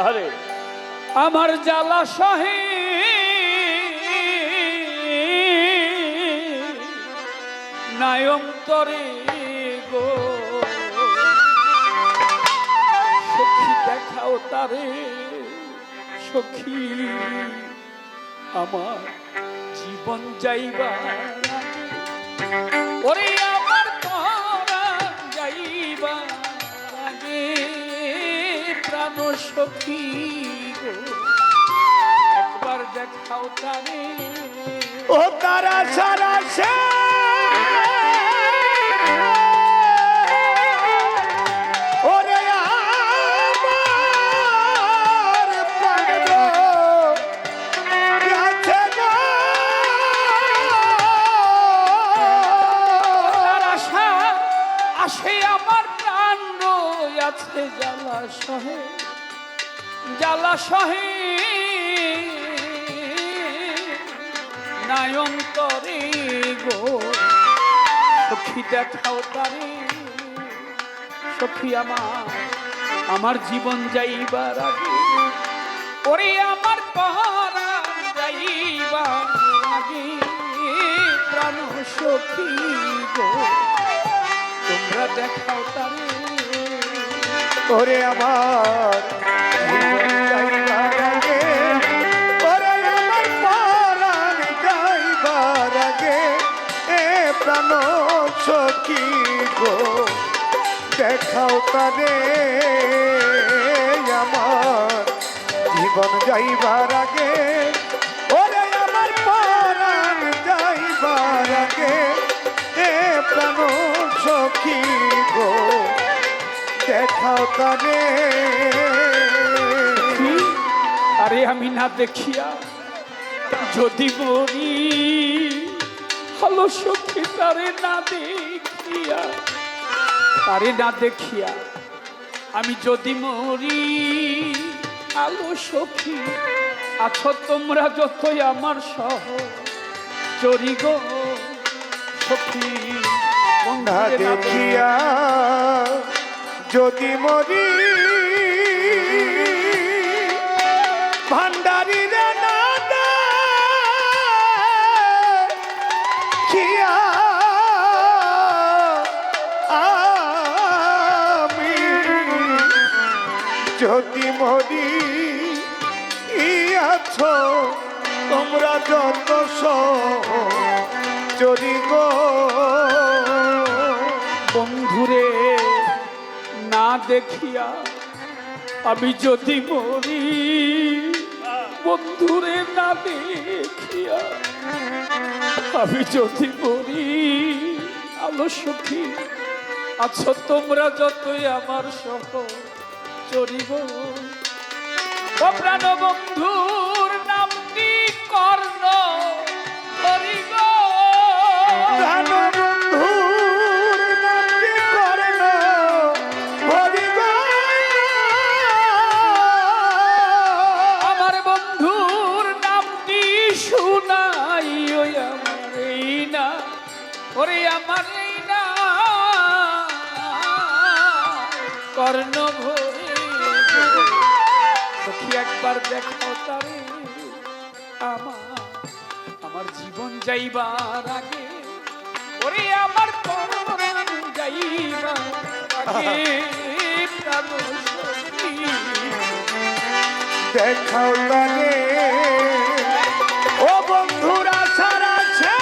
আরে। আমার জলাশয়ে নায়ন্তরে গো। সখী দেখাও তারে সখী। আমার জীবন যাইবা প্রাণ সখী একবার দেখাও তারে। ও তারা সারা সে নায়ন্তরে গো। সখী দেখাও তারে। সখী আমার আমার জীবন যাইবার আগে। ওরে আমার পহরা যাইবার আগে, প্রাণ সখী গো। তোমরা দেখাও তারে। ওরে আমার সখী গো, দেখাও তারে আমার জীবন যাইবার আগে। ওরে আমার পরাণ যাইবার আগে। এ প্রাণ সখী গো, দেখাও তারে? আরে আমি না দেখিয়া যদি মরি হলো সখী তারে না দেখিয়া তারে না দেখিয়া আমি যদি মরি আলো সখী আছো তোমরা যতই আমার সহ। চরি গো সখী দেখিয়া যদি মরি যত চরি গো বন্ধুরে না দেখিয়া আমি যদি মরি, বন্ধুরে না দেখিয়া আমি যদি মরি, আলো সখী, আছো তোমরা যতই আমার সহ চরিব। প্রাণ নামটি কর্ণ ওরে আমার প্রাণ সখী। দেখাও তারে ও বন্ধুরা সারা ছে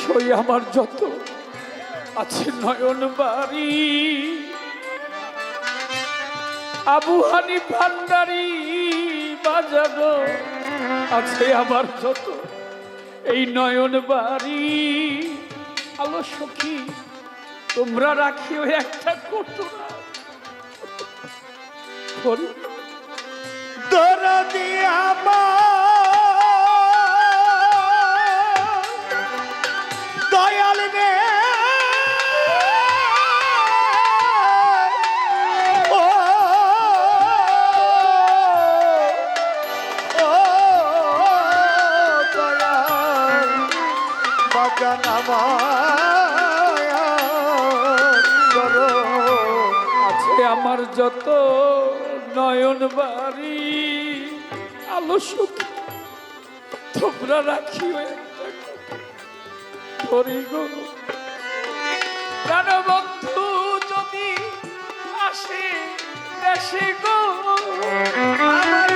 সই আমার যত আছে নয়ন বাড়ি। আবু হানি ভান্ডারি বাজানো আছে আমার যত এই নয়ন বাড়ি। আলো সখী, তোমরা রাখিও একটা হরি দরদি আমার। দয়াল রে। আমার যত নয়ন বাড়ি আলো সুখ তোমরা রাখিও একটা গো। বন্ধু যদি আসে দেশে গো আমার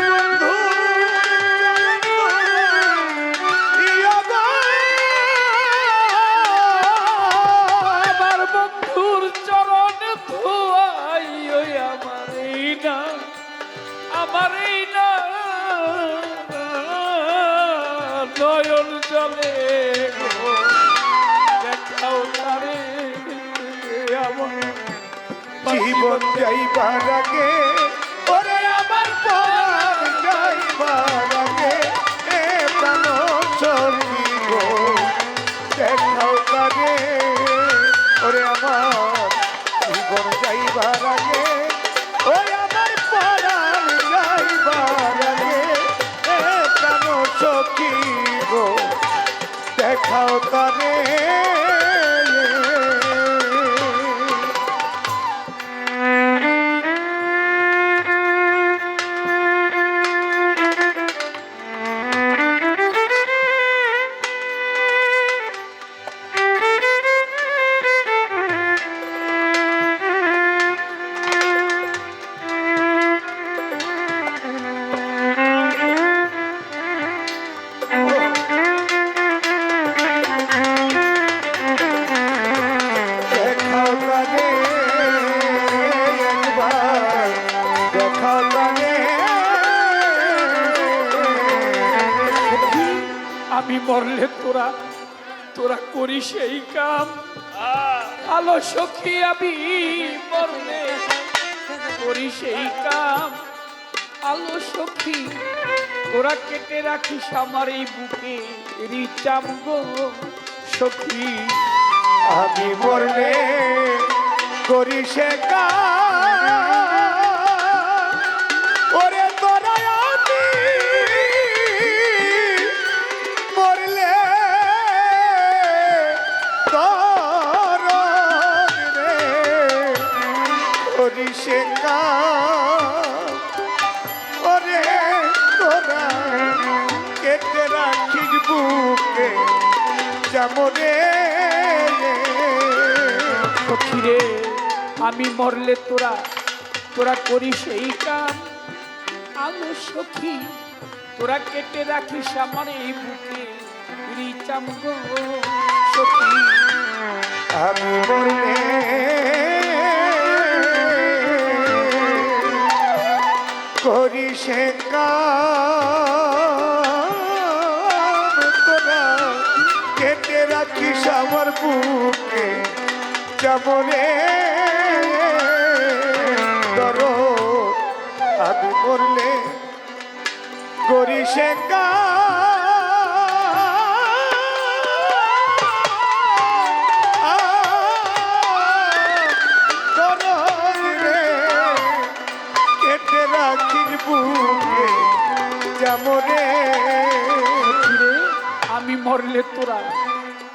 জীবন যাইবার আগে আমি মরলে তোরা তোরা করিস এই কাম। আলো সখী, আমি মরলে করিস এই কাম। আলো সখী, তোরা কেটে রাখিস আমার এই বুকে রিচাম গো সখী। আমি মরলে করি সে কাজ। সখী রে আমি মরলে তোরা তোরা করিস এই কাম। আলো সখী তোরা কেটে রাখিস আমার এই বুকে। রিচাম গো সখী। আমি মরলে করি সে কাম। রাখিস আমার বুকে, যেমনে ধরো আমি মরলে করি সে কেটে রাখির বুকে, যেমনে আমি মরলে তোরা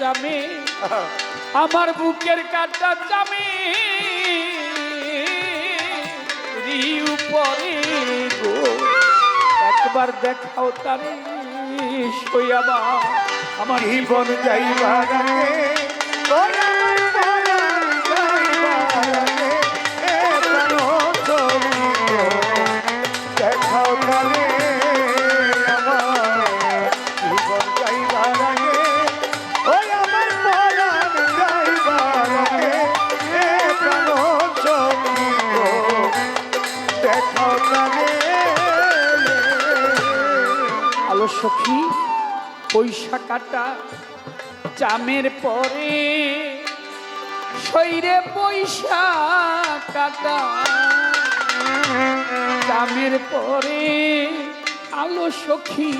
জামে, আমার বুকের কাটা চামি উপরে পরে গো। একবার দেখাও তারে সইয়াবা আমার জীবন যাইবার কাটা চামের পরে শৈরে পয়সা কাটা। চামের পরে আলো সখী,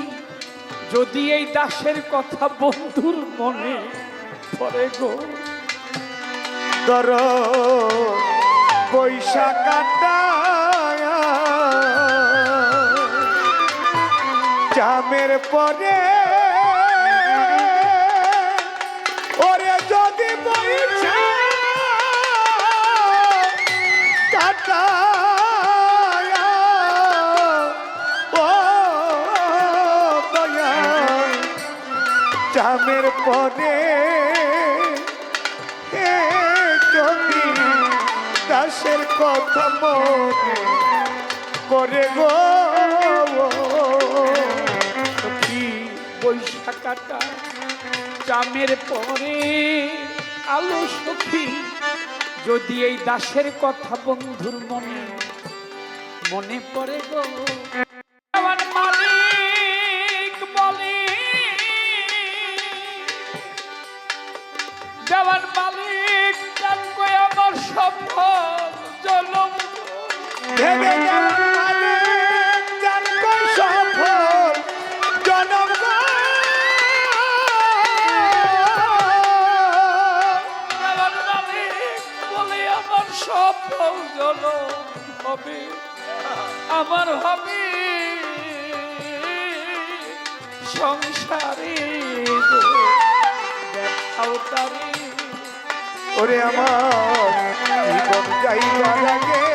যদি এই দাসের কথা বন্ধুর মনে পড়ে গো। দর পয়সা কাটা চামের পরে পরে এ যদি দাসের কথা মনে করে গো। পয়সা কাটা চামের পরে আলো সখী, যদি এই দাসের কথা বন্ধুর মনে মনে পড়ে গো। আমার হবে সংসারে ওরে আমার জীবন যাইবার আগে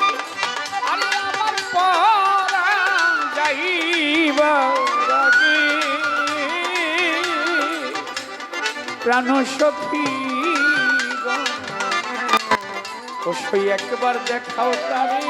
প্রাণ সখী গো। অবশ্যই একবার দেখাও তারে।